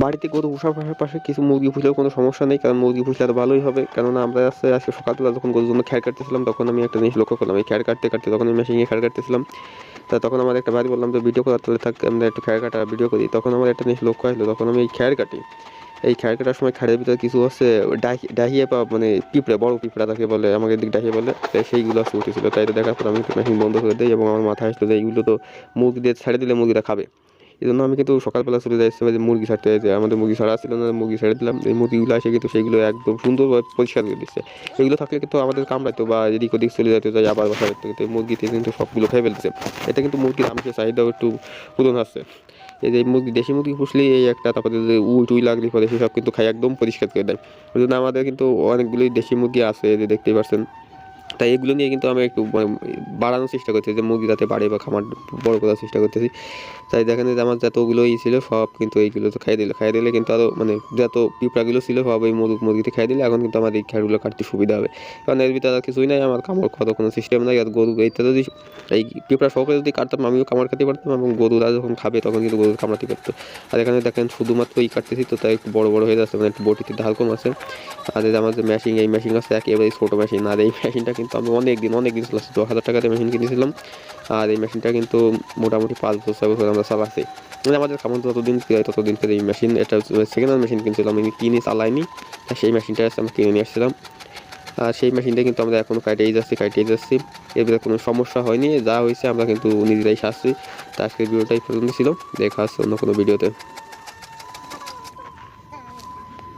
বাড়িতে গরু পোষার পাশাপাশি কিছু মুরগি পুষলেও কোনো সমস্যা নেই, কারণ মুরগি পুষলে আরও ভালোই হবে। কেননা আমরা আজকে আজকে সকালবেলা যখন গরুর জন্য খ্যার কাটতেছিলাম, তখন আমি একটা জিনিস লক্ষ্য করলাম। এই খ্যার কাটতে কাটতে তখন আমি মেশিনে খ্যার কাটতেছিলাম। তা তখন আমার একটা ভাই বললাম যে, ভিডিও করার তাহলে থাক, আমরা একটু খ্যার কাটা ভিডিও করি। তখন আমার একটা জিনিস লক্ষ্য আসলো, তখন আমি এই খ্যার কাটি। এই খ্যার কাটার সময় খ্যারের ভিতরে কিছু হচ্ছে ডাহি, ডাহিয়ে বা মানে পিঁপড়ে, বড় পিঁপড়া তাকে বলে, আমাকে দিক ডাহিয়ে বলে। তাই সেইগুলো আসতে উঠেছিল। তাই দেখার পর আমি মেশিন বন্ধ করে দিই এবং আমার মাথায় আসলো যে, এইগুলো তো মুরগিদের ছেড়ে দিলে মুরগিরা খাবে। এই জন্য আমি কিন্তু সকালবেলা চলে যাই যে মুরগি ছাড়তে যাইতে আমাদের মুরগি ছাড়া ছিল না, মুরগি ছেড়ে দিলাম। এই মুরগিগুলো এসে কিন্তু সেগুলো একদম সুন্দরভাবে পরিষ্কার করে দিচ্ছে। এগুলো থাকলে কিন্তু আমাদের কামড়াইতো বা এদিক ওদিক চলে যেতে যাই আবার বাসা করতে কিন্তু মুরগিতে কিন্তু সবগুলো খেয়ে ফেলতেছে এটা কিন্তু মুরগির আমিষের চাহিদাও একটু পূরণ হচ্ছে। এই যে মুরগি, দেশি মুরগি পুষলেই এই একটা তারপরে যে উই টুই লাগলে পরে সেসব কিন্তু খাই একদম পরিষ্কার করে দেয়। ওই জন্য আমাদের কিন্তু অনেকগুলোই দেশি মুরগি আছে যে দেখতেই পাচ্ছেন। তাই এগুলো নিয়ে কিন্তু আমি একটু বাড়ানোর চেষ্টা করতেছি, যে মুরগি যাতে বাড়ে বা খামার বড় করার চেষ্টা করতেছি। তাই দেখেন যে আমার যতগুলো ই ছিল সব কিন্তু এইগুলো তো খাই দিল। খাই দিলে কিন্তু আরও মানে যত পিঁপড়াগুলো ছিল সব এই মুরগ, মুরগিতে খাই দিলে এখন কিন্তু আমার এই খেয়ারগুলো কাটতে সুবিধা হবে। কারণ এর ভিতরে আর কিছুই নাই, আমার কামড় খাওয়ার কোনো সিস্টেম নাই। আর গরু এইটা যদি এই পিঁপড়া সহকারে যদি কাটতাম, আমিও কামড় খেতে পারতাম এবং গরুরা যখন খাবে তখন কিন্তু গরু কামড়াতে পারতো আর এখানে দেখেন শুধুমাত্র এই কাটতেছি তো তাই একটু বড় বড় হয়ে যাচ্ছে মানে একটু বটিতে ঢাল কম আছে। আর আমার যে মেশিন এই মেশিন আছে একেবারে ছোটো মেশিন আর এই মেশিনটা কিন্তু আমি অনেক দিন অনেক দিন চালাচ্ছি। দশ হাজার টাকাতে মেশিন কিনেছিলাম আর এই মেশিনটা কিন্তু মোটামুটি পাঁচ বছর, ছয় বছর আমরা চালাচ্ছি। মানে আমাদের ফিরে ততদিন ফিরে এই মেশিন এটা সেকেন্ড হ্যান্ড মেশিন কিনছিলাম। আমি কিনে চালাইনি সেই মেশিনটা আমি কিনে নিয়ে আসছিলাম। আর সেই মেশিনটা কিন্তু আমরা এখনও কাটিয়ে যাচ্ছি কাটিয়ে যাচ্ছি। এর ভিতরে কোনো সমস্যা হয়নি, যা হয়েছে আমরা কিন্তু নিজেরাই সারছি। তা আজকের ভিডিওটাই পর্যন্ত ছিল। দেখা হচ্ছে অন্য কোনো ভিডিওতে।